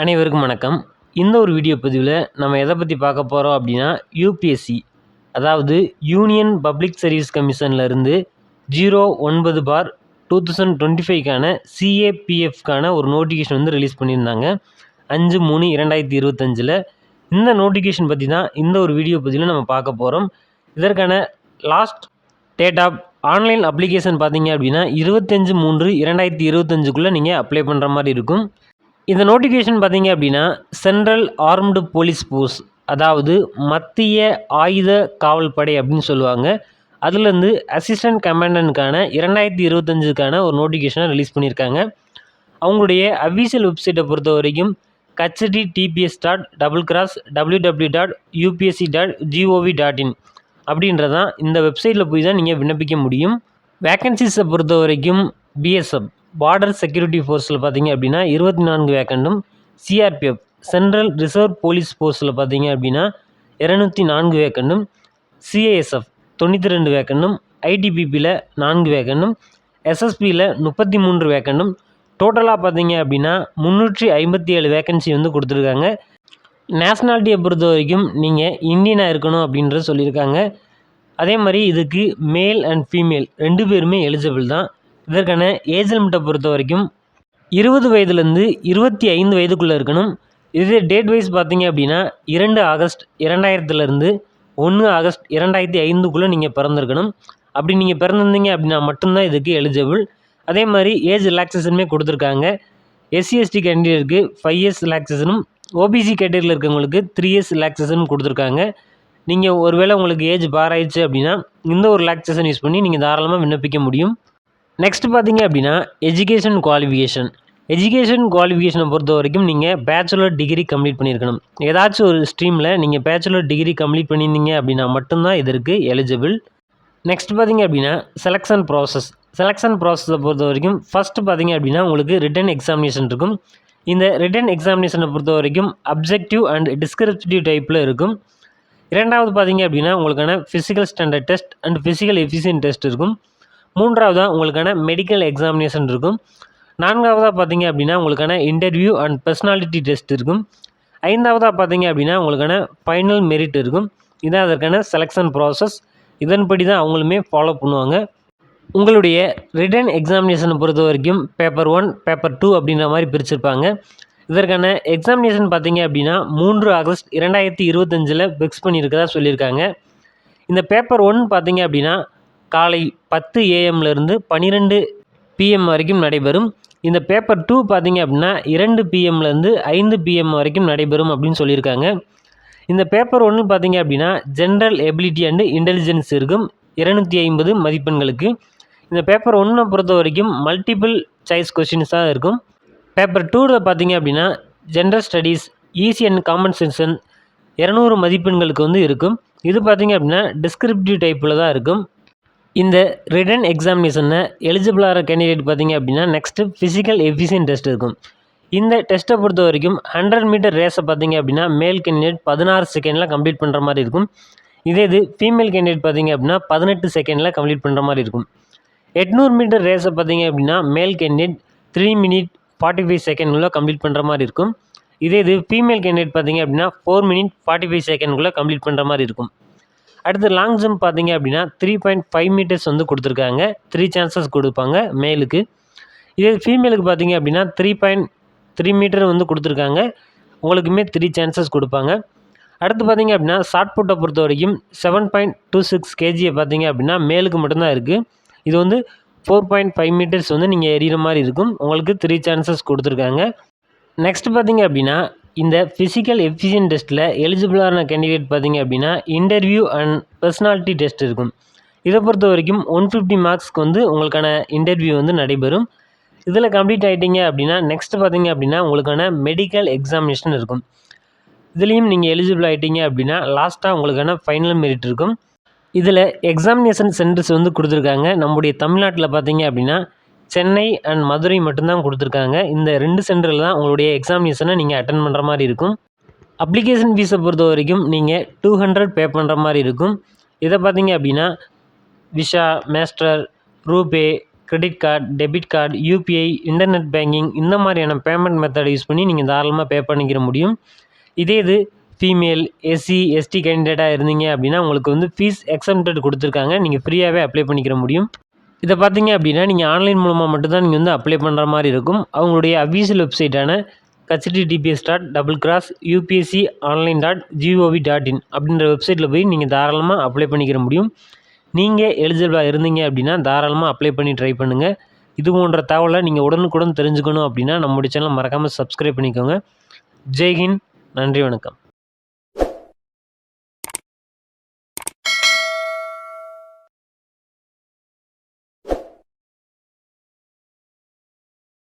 அனைவருக்கும் வணக்கம். இந்த ஒரு வீடியோ பதிவில் நம்ம எதை பற்றி பார்க்க போகிறோம் அப்படின்னா யூபிஎஸ்சி அதாவது யூனியன் பப்ளிக் சர்வீஸ் கமிஷன்லேருந்து ஜீரோ ஒன்பது பார் டூ தௌசண்ட் டுவெண்ட்டி ஃபைவ்க்கான சிஏபிஎஃப்கான ஒரு நோட்டிஃபிகேஷன் வந்து ரிலீஸ் பண்ணியிருந்தாங்க. அஞ்சு மூணு இரண்டாயிரத்தி இருபத்தஞ்சில். இந்த நோட்டிஃபிகேஷன் பற்றி தான் இந்த ஒரு வீடியோ பதிவில் நம்ம பார்க்க போகிறோம் இதற்கான last date of online application பார்த்தீங்க அப்படின்னா இருபத்தஞ்சு மூன்று இரண்டாயிரத்தி இருபத்தஞ்சுக்குள்ளே நீங்கள் அப்ளை பண்ணுற மாதிரி இருக்கும். இந்த நோட்டிஃபிகேஷன் பார்த்தீங்க அப்படின்னா சென்ட்ரல் ஆர்ம்டு போலீஸ் ஃபோர்ஸ் அதாவது மத்திய ஆயுத காவல் படை அப்படின்னு சொல்லுவாங்க. அதுலேருந்து அசிஸ்டன்ட் கமாண்டன்ட்கான இரண்டாயிரத்தி இருபத்தஞ்சுக்கான ஒரு நோட்டிஃபிகேஷனை ரிலீஸ் பண்ணியிருக்காங்க. அவங்களுடைய அஃபீஷியல் வெப்சைட்டை பொறுத்த வரைக்கும் கச்சடி DPS dot double cross W W dot UPSC dot G O V dot in அப்படின்றதான் இந்த வெப்சைட்டில் போய் தான் நீங்கள் விண்ணப்பிக்க முடியும். வேக்கன்சிஸை பொறுத்த வரைக்கும் பிஎஸ்எஃப் பார்டர் செக்யூரிட்டி ஃபோர்ஸில் பார்த்தீங்க அப்படின்னா இருபத்தி நான்கு வேக்கண்டும் சிஆர்பிஎஃப் சென்ட்ரல் ரிசர்வ் போலீஸ் ஃபோர்ஸில் பார்த்தீங்க அப்படின்னா இரநூத்தி நான்கு வேக்கண்டும் சிஏஎஸ்எஃப் தொண்ணூற்றி ரெண்டு வேக்கண்டும் ஐடிபிபியில் நான்கு வேக்கண்டும் எஸ்எஸ்பியில் முப்பத்தி மூன்று வேக்கண்டும் டோட்டலாக பார்த்தீங்க அப்படின்னா முந்நூற்றி ஐம்பத்தி ஏழு வேக்கன்சி வந்து கொடுத்துருக்காங்க. நேஷ்னாலிட்டியை பொறுத்த வரைக்கும் நீங்கள் இந்தியனாக இருக்கணும் அப்படின்றது சொல்லியிருக்காங்க. அதே மாதிரி இதுக்கு மேல் அண்ட் ஃபீமேல் ரெண்டு பேருமே எலிஜிபிள் தான். இதற்கான ஏஜ் லிமிட்டை பொறுத்த வரைக்கும் இருபது வயதுலேருந்து இருபத்தி ஐந்து வயதுக்குள்ளே இருக்கணும். இதே டேட் வைஸ் பார்த்தீங்க அப்படின்னா இரண்டு ஆகஸ்ட் இரண்டாயிரத்துலேருந்து ஒன்று ஆகஸ்ட் இரண்டாயிரத்தி ஐந்துக்குள்ளே நீங்கள் பிறந்திருக்கணும். அப்படி நீங்கள் பிறந்திருந்தீங்க அப்படின்னா மட்டும்தான் இதுக்கு எலிஜிபிள் அதே மாதிரி ஏஜ் ரிலாக்ஸேஷனுமே கொடுத்துருக்காங்க. எஸ்சிஎஸ்டி கேண்டிடேட்க்கு ஃபைவ் இயர்ஸ் ரிலாக்ஸேஷனும் ஓபிசி கேட்டகரியில் இருக்கவங்களுக்கு த்ரீ இயர்ஸ் ரிலாக்ஸேஷனும் கொடுத்துருக்காங்க. நீங்கள் ஒருவேளை உங்களுக்கு ஏஜ் பார் ஆயிடுச்சு அப்படின்னா இந்த ஒரு ரிலாக்ஸேஷன் யூஸ் பண்ணி நீங்கள் தாராளமாக விண்ணப்பிக்க முடியும். நெக்ஸ்ட் பார்த்தீங்க அப்படின்னா எஜுகேஷன் குவாலிஃபிகேஷன் எஜுகேஷன் குவாலிஃபிகேஷனை பொறுத்த வரைக்கும் நீங்கள் பேச்சுலர் டிகிரி கம்ப்ளீட் பண்ணியிருக்கணும். ஏதாச்சும் ஒரு ஸ்ட்ரீமில் நீங்கள் பேச்சுலர் டிகிரி கம்ப்ளீட் பண்ணியிருந்தீங்க அப்படின்னா மட்டும்தான் இதற்கு எலிஜிபிள் நெக்ஸ்ட் பார்த்தீங்க அப்படின்னா செலெக்ஷன் ப்ராசஸ் செலெக்ஷன் ப்ராசஸை பொறுத்த வரைக்கும் ஃபஸ்ட்டு பார்த்தீங்க அப்படின்னா உங்களுக்கு ரிட்டன் எக்ஸாமினேஷன் இருக்கும். இந்த ரிட்டன் எக்ஸாமினேஷனை பொறுத்த வரைக்கும் அப்ஜெக்டிவ் அண்ட் டிஸ்கிரிப்டிவ் டைப்பில் இருக்கும். இரண்டாவது பார்த்தீங்க அப்படின்னா உங்களுக்கான physical standard test and physical efficient test இருக்கும். மூன்றாவதாக உங்களுக்கான மெடிக்கல் எக்ஸாமினேஷன் இருக்கும். நான்காவதாக பார்த்தீங்க அப்படின்னா உங்களுக்கான இன்டர்வியூ அண்ட் பர்சனாலிட்டி டெஸ்ட் இருக்கும். ஐந்தாவதாக பார்த்தீங்க அப்படின்னா உங்களுக்கான ஃபைனல் மெரிட் இருக்கும். இதான் அதற்கான செலெக்ஷன் ப்ராசஸ் இதன்படி தான் அவங்களுமே ஃபாலோ பண்ணுவாங்க. உங்களுடைய ரிட்டன் எக்ஸாமினேஷனை பொறுத்த வரைக்கும் பேப்பர் ஒன் பேப்பர் டூ அப்படின்ற மாதிரி பிரிச்சிருப்பாங்க. இதற்கான எக்ஸாமினேஷன் பார்த்தீங்க அப்படின்னா மூன்று ஆகஸ்ட் இரண்டாயிரத்தி இருபத்தஞ்சில் ஃபிக்ஸ் பண்ணியிருக்கதா சொல்லியிருக்காங்க. இந்த பேப்பர் ஒன் பார்த்தீங்க அப்படின்னா காலை பத்து ஏஎம்லேருந்து பன்னிரெண்டு பிஎம் வரைக்கும் நடைபெறும். இந்த பேப்பர் டூ பார்த்தீங்க அப்படின்னா இரண்டு பிஎம்லேருந்து ஐந்து பிஎம் வரைக்கும் நடைபெறும் அப்படின்னு சொல்லியிருக்காங்க. இந்த பேப்பர் ஒன்று பார்த்தீங்க அப்படின்னா ஜென்ரல் எபிலிட்டி அண்டு இன்டெலிஜென்ஸ் இருக்கும். இரநூத்தி ஐம்பது மதிப்பெண்களுக்கு. இந்த பேப்பர் ஒன்றை பொறுத்த வரைக்கும் மல்டிபிள் சாய்ஸ் கொஷின்ஸ் தான் இருக்கும். பேப்பர் டூவில் பார்த்திங்க அப்படின்னா general studies easy and common sense இரநூறு மதிப்பெண்களுக்கு வந்து இருக்கும். இது பார்த்தீங்க அப்படின்னா டிஸ்கிரிப்டிவ் டைப்பில் தான் இருக்கும். இந்த ரிட்டன் எக்ஸாமினேஷனில் எலிஜிபிளாகிற கேண்டிடேட் பார்த்திங்க அப்படின்னா நெக்ஸ்ட்டு ஃபிசிக்கல் எஃபிஷியன் டெஸ்ட் இருக்கும். இந்த டெஸ்ட்டை பொறுத்த வரைக்கும் ஹண்ட்ரட் மீட்டர் ரேஸை பார்த்தீங்க அப்படின்னா மேல் கேண்டிடேட் பதினாறு செகண்டில் கம்ப்ளீட் பண்ணுற மாதிரி இருக்கும். இதே இது ஃபீமேல் கேண்டிடேட் பார்த்தீங்க அப்படின்னா பதினெட்டு செகண்டில் கம்ப்ளீட் பண்ணுற மாதிரி இருக்கும். எட்நூறு மீட்டர் ரேஸை பார்த்தீங்க அப்படின்னா male candidate three minute forty five செகண்ட்குள்ளே complete பண்ணுற மாதிரி இருக்கும். இதே இது ஃபீமேல் கேண்டிடேட் பார்த்தீங்க அப்படின்னா ஃபோர் மினிட் ஃபார்ட்டி ஃபைவ் செகண்ட்குள்ளே கம்ப்ளீட் பண்ணுற மாதிரி இருக்கும். அடுத்து லாங் ஜம்ப் பார்த்தீங்க அப்படின்னா த்ரீ பாயிண்ட் ஃபைவ் மீட்டர்ஸ் வந்து கொடுத்துருக்காங்க. த்ரீ சான்சஸ் கொடுப்பாங்க மேலுக்கு இதே ஃபீமேலுக்கு பார்த்தீங்க அப்படின்னா த்ரீ பாயிண்ட் த்ரீ மீட்டர் வந்து கொடுத்துருக்காங்க. உங்களுக்குமே த்ரீ சான்சஸ் கொடுப்பாங்க. அடுத்து பார்த்தீங்க அப்படின்னா ஷார்ட் புட்டை பொறுத்த வரைக்கும் செவன் பாயிண்ட் டூ சிக்ஸ் கேஜியை பார்த்தீங்க அப்படின்னா மேலுக்கு மட்டும்தான் இருக்குது இது வந்து ஃபோர் பாயிண்ட் ஃபைவ் மீட்டர்ஸ் வந்து நீங்கள் எறிகிற மாதிரி இருக்கும். உங்களுக்கு த்ரீ சான்சஸ் கொடுத்துருக்காங்க. நெக்ஸ்ட் பார்த்தீங்க அப்படின்னா இந்த ஃபிசிக்கல் எஃபிஷியன் டெஸ்ட்டில் எலிஜிபிளான கேண்டிடேட் பார்த்தீங்க அப்படின்னா இன்டர்வியூ அண்ட் பர்சனாலிட்டி டெஸ்ட் இருக்கும். இதை பொறுத்த வரைக்கும் ஒன் ஃபிஃப்டி மார்க்ஸ்க்கு வந்து உங்களுக்கான இன்டர்வியூ வந்து நடைபெறும். இதில் கம்ப்ளீட் ஆகிட்டீங்க அப்படின்னா நெக்ஸ்ட் பார்த்தீங்க அப்படின்னா உங்களுக்கான மெடிக்கல் எக்ஸாமினேஷன் இருக்கும். இதுலேயும் நீங்கள் எலிஜிபிள் ஆகிட்டீங்க அப்படின்னா லாஸ்ட்டாக உங்களுக்கான ஃபைனல் மெரிட் இருக்கும். இதில் எக்ஸாமினேஷன் சென்டர்ஸ் வந்து கொடுத்துருக்காங்க. நம்முடைய தமிழ்நாட்டில் பார்த்தீங்க அப்படின்னா சென்னை அண்ட் மதுரை மட்டும்தான் கொடுத்துருக்காங்க. இந்த ரெண்டு சென்டரில் தான் உங்களுடைய எக்ஸாமினேஷனை நீங்கள் அட்டன் பண்ணுற மாதிரி இருக்கும். அப்ளிகேஷன் ஃபீஸை பொறுத்த வரைக்கும் நீங்கள் டூ ஹண்ட்ரட் பே பண்ணுற மாதிரி இருக்கும். இதை பார்த்தீங்க அப்படின்னா Visa Master RuPay credit card debit card UPI internet banking இந்த மாதிரியான பேமெண்ட் மெத்தடை யூஸ் பண்ணி நீங்கள் தாராளமாக பே பண்ணிக்கிற முடியும். இதே இது ஃபீமேல் எஸ்சி எஸ்டி கேண்டிடேட்டாக இருந்தீங்க அப்படின்னா உங்களுக்கு வந்து ஃபீஸ் எக்ஸம்டட் கொடுத்துருக்காங்க. நீங்கள் ஃப்ரீயாகவே அப்ளை பண்ணிக்கிற முடியும். இதை பார்த்தீங்க அப்படின்னா நீங்கள் ஆன்லைன் மூலமாக மட்டும்தான் நீங்கள் வந்து அப்ளை பண்ணுற மாதிரி இருக்கும். அவங்களுடைய official வெப்சைட்டான HTTPS dot double cross UPSC online dot GOV dot in அப்படின்ற வெப்சைட்டில் போய் நீங்கள் தாராளமாக அப்ளை பண்ணிக்கிற முடியும். நீங்கள் எலிஜிபிளாக இருந்தீங்க அப்படின்னா தாராளமாக அப்ளை பண்ணி ட்ரை பண்ணுங்கள் இது போன்ற தகவலை நீங்கள் உடனுக்குடன் தெரிஞ்சுக்கணும் அப்படின்னா நம்முடைய சேனல் மறக்காமல் சப்ஸ்கிரைப் பண்ணிக்கோங்க. ஜெய்ஹின் நன்றி வணக்கம்.